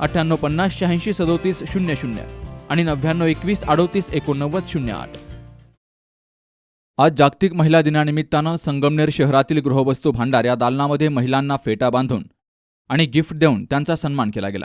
अठ्ठ्याण्णव पन्नास शहाऐंशी सदोतीस शून्य शून्य आणि नव्याण्णव एकवीस अडोतीस एकोणनव्वद शून्य आठ. आज जागतिक महिला दिनानिमित्तानं संगमनेर शहरातील गृहवस्तू भांडार या दालनामध्ये महिलांना फेटा बांधून आणि गिफ्ट देऊन त्यांचा सन्मान केला गेला.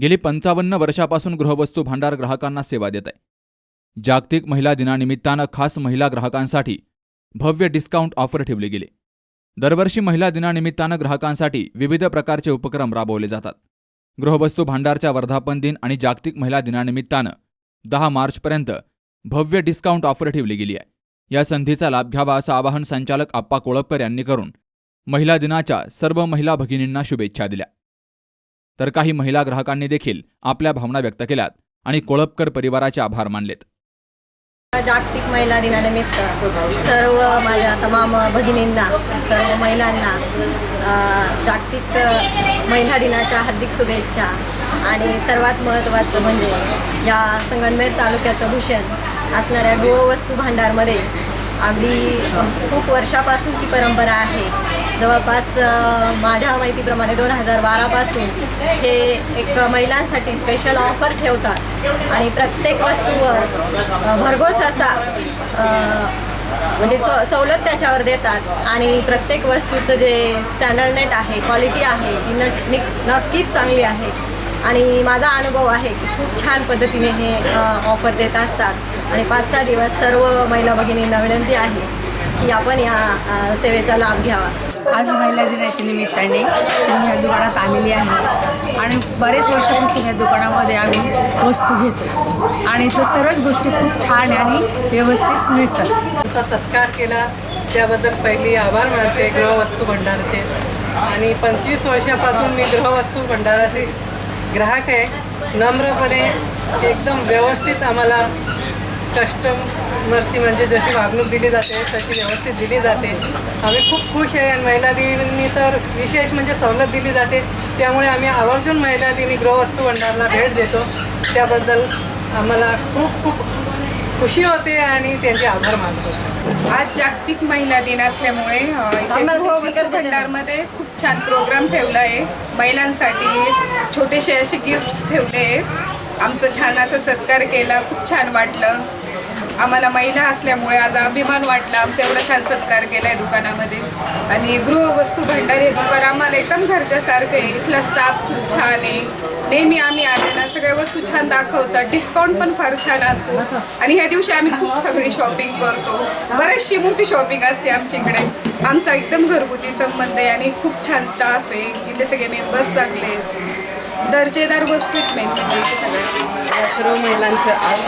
गेली पंचावन्न वर्षापासून गृहवस्तू भांडार ग्राहकांना सेवा देत आहे. जागतिक महिला दिनानिमित्तानं खास महिला ग्राहकांसाठी भव्य डिस्काउंट ऑफर ठेवली गेली. दरवर्षी महिला दिनानिमित्तानं ग्राहकांसाठी विविध प्रकारचे उपक्रम राबवले जातात. गृहवस्तू भांडारच्या वर्धापन दिन आणि जागतिक महिला दिनानिमित्तानं दहा मार्चपर्यंत भव्य डिस्काउंट ऑफर ठेवली गेली आहे. या संधीचा लाभ घ्यावा असं आवाहन संचालक आप्पा कोळपकर यांनी करून महिला दिनाच्या सर्व महिला भगिनींना शुभेच्छा दिल्या. तर काही महिला ग्राहकांनी देखील आपल्या भावना व्यक्त केल्यात आणि कोळपकर परिवाराचे आभार मानलेत. जागतिक महिला दिनानिमित्त सर्व माझ्या तमाम भगिनींना सर्व महिलांना जागतिक महिला दिनाच्या हार्दिक शुभेच्छा. आणि सर्वात महत्त्वाचं म्हणजे या संगमनेर तालुक्याचं भूषण असणाऱ्या गृहवस्तू भांडारमध्ये अगदी खूप वर्षापासूनची परंपरा आहे. जवळपास माझ्या माहितीप्रमाणे दोन हजार बारापासून हे एक महिलांसाठी स्पेशल ऑफर ठेवतात. आणि प्रत्येक वस्तूवर भरघोस असा म्हणजे स- सवलत त्याच्यावर देतात. आणि प्रत्येक वस्तूचं जे स्टँडर्ड नेट आहे क्वालिटी आहे ती न नक्कीच चांगली आहे. आणि माझा अनुभव आहे की खूप छान पद्धतीने हे ऑफर देत असतात. आणि पाच सहा दिवस सर्व महिला भगिनींना विनंती आहे की आपण या सेवेचा लाभ घ्यावा. आज महिला दिनाच्या निमित्ताने मी या दुकानात आलेली आहे. आणि बरेच वर्षापासून या दुकानामध्ये आम्ही वस्तू घेतो. आणि इथं सर्वच गोष्टी खूप छान आणि व्यवस्थित मिळतात. त्यांचा सत्कार केला त्याबद्दल पहिली आभार मानते गृहवस्तू भंडारचे. आणि पंचवीस वर्षापासून मी गृहवस्तू भंडाराचे ग्राहक आहे. नम्रपणे एकदम व्यवस्थित आम्हाला कस्टमरची म्हणजे जशी वागणूक दिली जाते तशी व्यवस्थित दिली जाते. आम्ही खूप खुश आहे आणि महिला दिनी तर विशेष म्हणजे सवलत दिली जाते. त्यामुळे आम्ही आवर्जून महिला दिनी गृहवस्तू भंडारला भेट देतो. त्याबद्दल आम्हाला खूप खूप खुशी होते आणि त्यांचे आभार मानतो. आज जागतिक महिला दिन असल्यामुळे इथे गृहवस्तू भंडारमध्ये खूप छान प्रोग्राम ठेवला आहे. महिलांसाठी छोटेसे असे गिफ्ट्स ठेवले आहे. आमचं छान असं सत्कार केला खूप छान वाटलं. आम्हाला महिला असल्यामुळे आज अभिमान वाटला. आमचा एवढा छान सत्कार केला आहे दुकानामध्ये. आणि गृहवस्तू भंडार हे दुकान आम्हाला एकदम घरच्यासारखं आहे. इथला स्टाफ खूप छान आहे. नेहमी आम्ही आले ना सगळ्या वस्तू छान दाखवतात. डिस्काउंट पण फार छान असतो. आणि ह्या दिवशी आम्ही खूप सगळी शॉपिंग करतो. बरीचशी मोठी शॉपिंग असते आमच्या इकडे. आमचा एकदम घरगुती संबंध आहे आणि खूप छान स्टाफ आहे. इथले सगळे मेंबर्स चांगले आहेत. दर्जेदार वस्तू आहेत म्हणजे सगळ्या या सर्व महिलांचं आज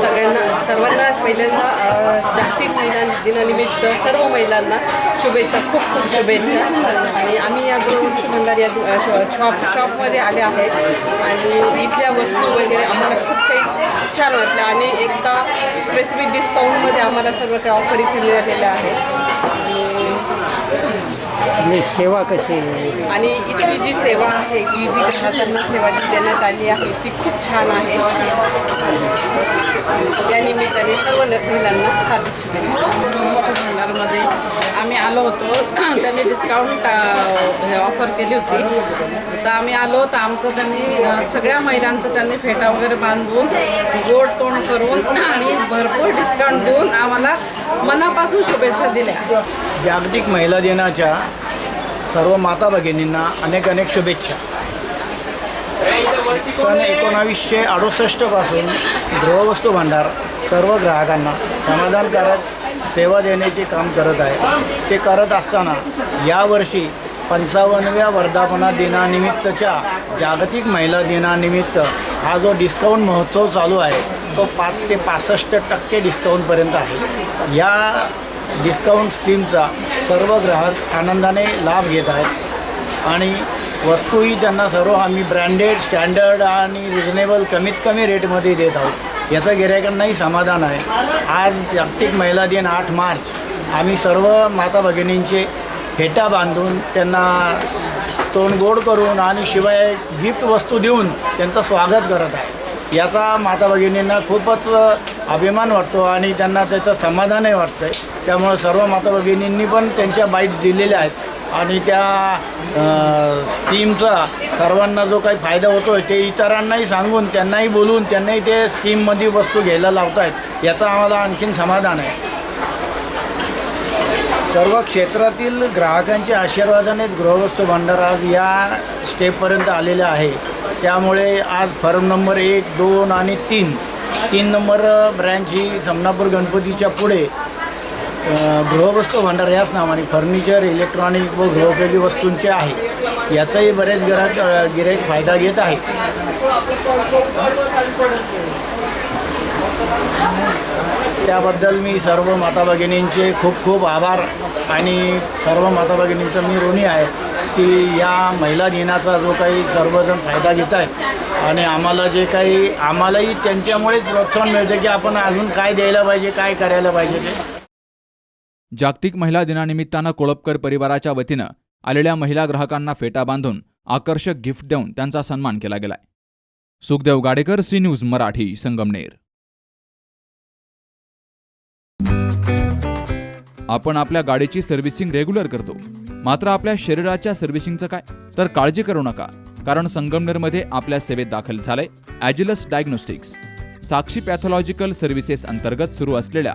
सगळ्यांना सर्वांना पहिल्यांदा जागतिक महिला दिनानिमित्त सर्व महिलांना शुभेच्छा खूप खूप शुभेच्छा. आणि आम्ही या गृहवस्तू भंडार या शॉ- शॉप शॉपमध्ये आले आहेत. आणि इथल्या वस्तू वगैरे आम्हाला खूप काही छान वाटलं. आणि एका स्पेसिफिक डिस्काउंटमध्ये आम्हाला सर्व काही ऑफर इथे मिळालेल्या आहेत. आणि सेवा कशी? आहे आणि इथली जी सेवा आहे की जी ग्राहकांना सेवा जी देण्यात आली आहे ती खूप छान आहे. या निमित्ताने सर्व महिलांना हार्दिक शुभेच्छा. भंडारमध्ये आम्ही आलो होतो. त्यांनी डिस्काउंट ऑफर केली होती. तर आम्ही आलो तर आमचं त्यांनी सगळ्या महिलांचं त्यांनी फेटा वगैरे बांधून गोड तोंड करून आणि भरपूर डिस्काउंट देऊन आम्हाला मनापासून शुभेच्छा दिल्या. जागतिक महिला दिनाच्या सर्व माता भगिनींना अनेक अनेक शुभेच्छा. सन एकोणावीसशे अडुसष्टपासून गृहवस्तू भांडार सर्व ग्राहकांना समाधानकारक सेवा देण्याचे काम करत आहे. ते करत असताना यावर्षी पंचावन्नव्या वर्धापना दिनानिमित्तच्या जागतिक महिला दिनानिमित्त हा जो डिस्काउंट महोत्सव चालू आहे तो पाच ते पासष्ट टक्के डिस्काउंटपर्यंत आहे. या डिस्काउंट स्कीमचा सर्व ग्राहक आनंदाने लाभ घेत आहेत. आणि वस्तूही त्यांना सर्व आम्ही ब्रँडेड स्टँडर्ड आणि रिजनेबल कमीत कमी रेटमध्ये देत आहोत. याचं गिरायकांनाही समाधान आहे. आज जागतिक महिला दिन आठ मार्च. आम्ही सर्व माता भगिनींचे फेटा बांधून त्यांना तोंड गोड करून आणि शिवाय गिफ्ट वस्तू देऊन त्यांचं स्वागत करत आहे. याचा माता भगिनींना खूपच अभिमान वाटतो आणि त्यांना त्याचं समाधानही वाटतं आहे त्यामुळं सर्व माता भगिनींनी पण त्यांच्या बाईट्स दिलेल्या आहेत. आणि त्या स्कीमचा सर्वांना जो काही फायदा होतो आहे ते इतरांनाही सांगून त्यांनाही बोलून त्यांनाही ते स्कीममध्ये वस्तू घ्यायला लावत आहेत याचं आम्हाला आणखीन समाधान आहे. सर्व क्षेत्रातील ग्राहकांच्या आशीर्वादानेच गृहवस्तू भांडार आज या स्टेपपर्यंत आलेले आहे. त्यामुळे आज फर्म नंबर एक दोन आणि तीन तीन नंबर ब्रँच ही समनापूर गणपतीच्या पुढे गृहवस्तू भांडार याच नावाने फर्निचर इलेक्ट्रॉनिक व गृहोपयोगी वस्तूंचे आहे. याचाही बरेच घरात अ, गिराईक फायदा घेत आहे त्याबद्दल मी सर्व माता भगिनींचे खूप खूप आभार आणि सर्व माता भगिनींचं मी ऋणी आहे की या महिला दिनाचा जो काही सर्वजण फायदा घेत आहेत आणि आम्हाला जे काही आम्हालाही त्यांच्यामुळेच प्रोत्साहन मिळतं की आपण अजून काय द्यायला पाहिजे काय करायला पाहिजे ते. जागतिक महिला दिनानिमित्तानं कोळपकर परिवाराच्या वतीनं आलेल्या महिला ग्राहकांना फेटा बांधून आकर्षक गिफ्ट देऊन त्यांचा सन्मान केला गेलाय. Sukhdev Gadekar C news Marathi Sangamner. आपण आपल्या गाडीची सर्व्हिसिंग रेग्युलर करतो. मात्र आपल्या शरीराच्या सर्व्हिसिंगचं काय? तर काळजी करू नका कारण संगमनेरमध्ये आपल्या सेवेत दाखल झालंय Agilus Diagnostics. Sakshi pathological services अंतर्गत सुरू असलेल्या